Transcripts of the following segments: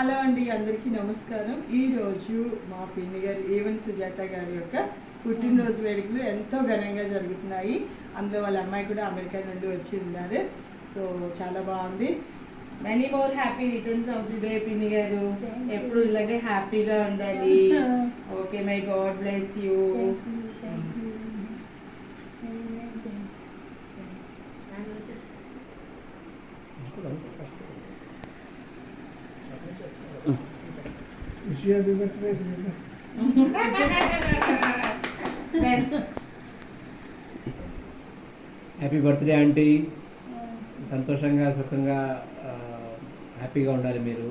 Hello అండి అందరికీ నమస్కారం. ఈ రోజు మా పిన్ని గారు ఈవెన్ సుజాత గారి యొక్క పుట్టినరోజు వేడుకలు ఎంతో ఘనంగా జరుగుతున్నాయి. అందులో వాళ్ళ అమ్మాయి కూడా అమెరికా నుండి వచ్చి ఉన్నారు. సో చాలా బాగుంది. Many more happy returns of the day పిన్ని గారు. ఎప్పుడు ఇలాగే హ్యాపీగా ఉండాలి. Okay may God bless you happy birthday aunty సంతోషంగా సుఖంగా హ్యాపీగా ఉండాలి మీరు.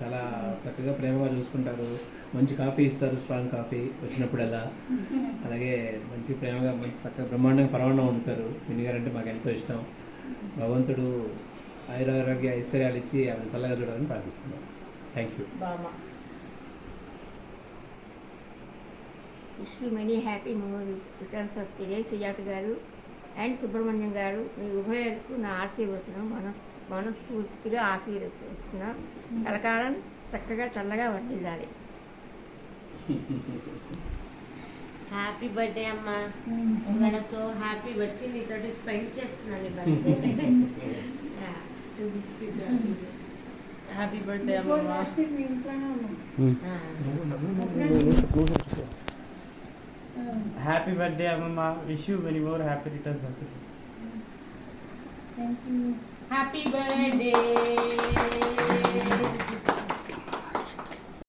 చాలా చక్కగా ప్రేమగా చూసుకుంటారు. మంచి కాఫీ ఇస్తారు స్ట్రాంగ్ కాఫీ వచ్చినప్పుడల్లా. అలాగే మంచి ప్రేమగా మంచి చక్కగా బ్రహ్మాండంగా పరమాణం వండుతారు. వినిగారు అంటే మాకు ఎంతో ఇష్టం. భగవంతుడు ఆయురారోగ్య ఐశ్వర్యాలు ఇచ్చి ఆమెను చల్లగా చూడాలని ప్రార్థిస్తున్నాను thank you Bama wish many happy returns of day Sujatha garu and Subrahmanyam గారు మీ ఉభయకు నా ఆశీర్వచనం మన మనస్ఫూర్తిగా ఆశీర్వదిస్తున్నాం కలకాలం చక్కగా చల్లగా వర్తిల్లాలి హ్యాపీ బర్త్డే అమ్మా ఇవాళ సో హ్యాపీ వచ్చి నీతోటి స్పెండ్ చేస్తున్నాను ఈ బర్త్డే హ్యాపీ బర్త్డే అమ్మమ్మ హ్యాపీ బర్త్డే అమ్మమ్మ wish you many more happy returns of happy birthday